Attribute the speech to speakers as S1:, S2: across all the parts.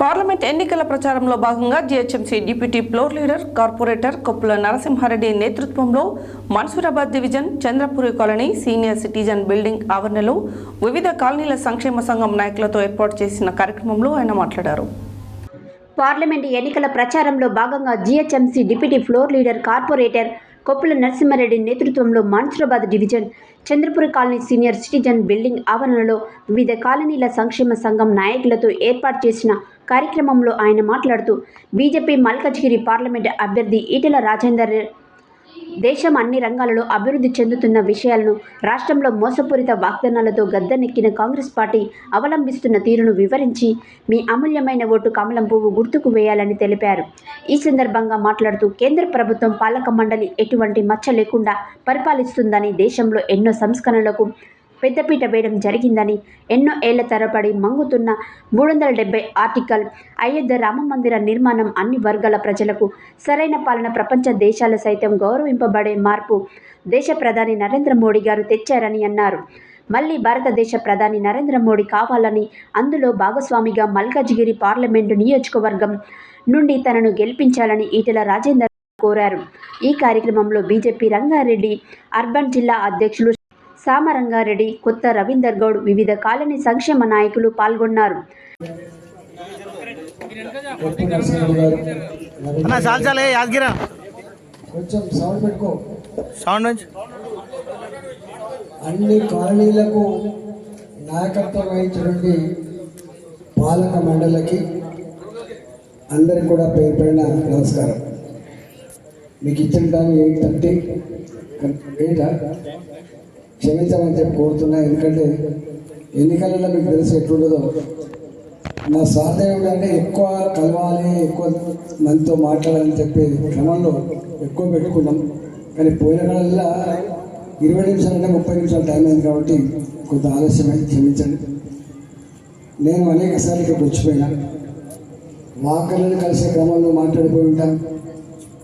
S1: Parliament ఎన్నికల ప్రచారంలో భాగంగా GHMC deputy floor leader corporator Koppula Narasimhareddy నేతృత్వంలో Mansoorabad division Chandrapuri colony senior citizen building ఆవరణలో వివిధ కాలనీల సంక్షేమ సంఘం నాయకులతో ఏర్పాటు చేసిన కార్యక్రమంలో ఆయన మాట్లాడారు.
S2: పార్లమెంట్ ఎన్నికల ప్రచారంలో భాగంగా GHMC deputy floor leader corporator Koppula Narasimhareddy నేతృత్వంలో Mansoorabad division Chandrapuri colony senior citizen building ఆవరణలో వివిధ కాలనీల సంక్షేమ సంఘం నాయకులతో ఏర్పాటు చేసిన కార్యక్రమంలో ఆయన మాట్లాడుతూ బీజేపీ మల్కజ్గిరి పార్లమెంట్ అభ్యర్థి ఈటెల రాజేందర్ దేశం అన్ని రంగాలలో అభివృద్ధి చెందుతున్న విషయాలను రాష్ట్రంలో మోసపూరిత వాగ్దానాలతో గద్దెనెక్కిన కాంగ్రెస్ పార్టీ అవలంబిస్తున్న తీరును వివరించి మీ అమూల్యమైన ఓటు కమలం పువ్వు గుర్తుకు వేయాలని తెలిపారు. ఈ సందర్భంగా మాట్లాడుతూ కేంద్ర ప్రభుత్వం పాలక మండలి ఎటువంటి మచ్చ లేకుండా పరిపాలిస్తుందని దేశంలో ఎన్నో సంస్కరణలకు పెద్దపీట వేయడం జరిగిందని ఎన్నో ఏళ్ళ తరబడి మంగుతున్న మూడు వందల డెబ్బై ఆర్టికల్. అయోధ్య రామ మందిర నిర్మాణం అన్ని వర్గాల ప్రజలకు సరైన పాలన ప్రపంచ దేశాలు సైతం గౌరవింపబడే మార్పు దేశ ప్రధాని నరేంద్ర మోడీ గారు తెచ్చారని అన్నారు. మళ్ళీ భారతదేశ ప్రధాని నరేంద్ర మోడీ కావాలని అందులో భాగస్వామిగా మల్కాజిగిరి పార్లమెంటు నియోజకవర్గం నుండి తనను గెలిపించాలని ఈటెల రాజేందర్ కోరారు. ఈ కార్యక్రమంలో బీజేపీ రంగారెడ్డి అర్బన్ జిల్లా అధ్యక్షులు సామరంగారెడ్డి కొత్త రవీందర్ గౌడ్ వివిధ కాలనీ సంక్షేమ నాయకులు పాల్గొన్నారు.
S3: అన్న
S4: కాలనీలకు నాయకత్వం వహించినటువంటి పాలక మండలికి అందరికి కూడా పేరు పైన నమస్కారం. మీకు ఇచ్చిన టైం ఎయిట్ థర్టీ ఎయిటా క్షమించమని చెప్పి కోరుతున్నా. ఎందుకంటే ఎన్నికలలో మీకు తెలిసి ఎట్లుండదో నా స్వార్థం అంటే ఎక్కువ కలవాలి ఎక్కువ మనతో మాట్లాడాలని చెప్పే క్రమంలో ఎక్కువ పెట్టుకున్నాం. కానీ పోయిన కళల్లో ఇరవై నిమిషాలు అంటే ముప్పై నిమిషాలు టైం అయింది కాబట్టి కొంత ఆలస్యమైంది క్షమించండి. నేను అనేక సార్లు ఇక్కడికి వచ్చిపోయినా వాకర్లను కలిసే క్రమంలో మాట్లాడిపోయి ఉంటాను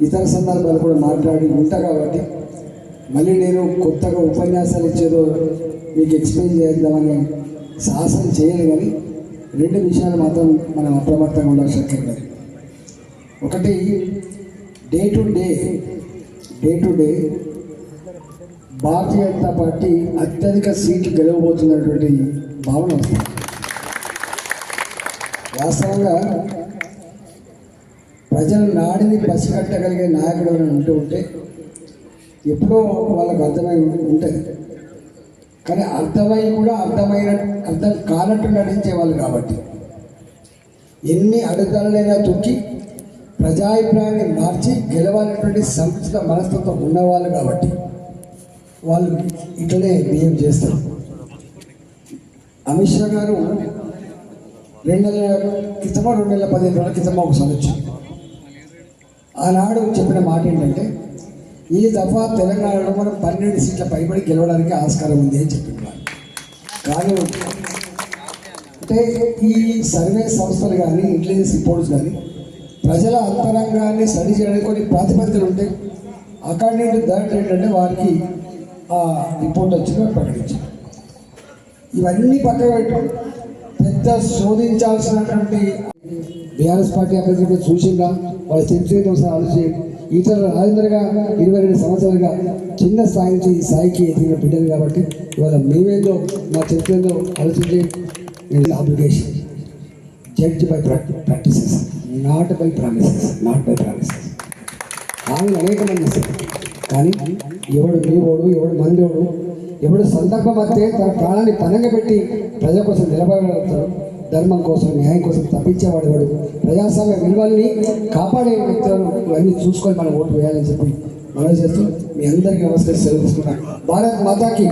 S4: ఇతర సందర్భాలు కూడా మాట్లాడి ఉంటా కాబట్టి మళ్ళీ నేను కొత్తగా ఉపన్యాసాలు ఇచ్చేదో మీకు ఎక్స్ప్లెయిన్ చేద్దామని సాహసం చేయను కానీ రెండు విషయాలు మాత్రం మనం అప్రమత్తంగా ఉండాల్సిన అక్కర్లేదు ఒకటి day to day day to day Bharatiya Janata party అత్యధిక సీట్లు గెలవబోతున్నటువంటి భావన వస్తుంది. వాస్తవంగా ప్రజల నాడిని పసిగట్టగలిగే నాయకుడు ఎవరైనా ఉంటూ ఉంటే ఎప్పుడో వాళ్ళకు అర్థమై ఉంటుంది కానీ అర్థమై కూడా అర్థమైన అర్థం కానట్టు నటించే వాళ్ళు కాబట్టి. ఎన్ని అడుగుదలైనా తొక్కి ప్రజాభిప్రాయాన్ని మార్చి గెలవాలనేటువంటి సంస్థ మనస్తత్వం ఉన్నవాళ్ళు కాబట్టి. వాళ్ళు ఇట్లనే బిహేవ్ చేస్తారు. అమిత్ షా గారు రెండు నెలల క్రితమో రెండు నెలల పదిహేను రోజుల క్రితమో ఒక సంవత్సరం. ఆనాడు చెప్పిన మాట ఏంటంటే ఈ దఫా తెలంగాణలో మనం పన్నెండు సీట్ల పైబడి గెలవడానికి ఆస్కారం ఉంది అని చెప్పినారు కానీ అంటే ఈ సర్వే సంస్థలు కానీ ఇంటెలిజెన్స్ రిపోర్ట్స్ కానీ ప్రజల అంతరంగాన్ని స్టడీ చేయడానికి కొన్ని ప్రాతిపదికలు ఉంటాయి. అకార్డింగ్ టు దట్ ఏంటంటే వారికి ఆ రిపోర్ట్ వచ్చిందో ప్రకటించారు. ఇవన్నీ పక్కన పెట్టు. పెద్ద శోధించాల్సినటువంటి బీఆర్ఎస్ పార్టీ అభ్యర్థి చూసిందా వాళ్ళు చరిత్ర ఒకసారి ఆలోచించండి ఈటల రాజేంద్రగా ఇరవై రెండు సంవత్సరాలుగా చిన్న స్థాయి నుంచి ఈ స్థాయికి ఎదిగిన బిడ్డలు కాబట్టి ఇవాళ మేమేందో మా చరిత్రలో ఆలోచించే application judge by practices not by promises not by promises ఆమె అనేక మంది ఇస్తారు కానీ ఎవడు మీవోడు ఎవడు మందోడు ఎవడు సందర్భం అయితే తన ప్రాణాన్ని పనంగా పెట్టి ప్రజల కోసం నిలబడగలుగుతారు. ధర్మం కోసం న్యాయం కోసం తప్పించేవాడు వాడు ప్రజాస్వామ్య విలువల్ని కాపాడే వ్యక్తులను ఇవన్నీ చూసుకొని మనం ఓటు వేయాలని చెప్పి మనం చేస్తూ మీ అందరికీ నమస్కారం సెలవు తీసుకున్నాను భారత్ మాతాకి.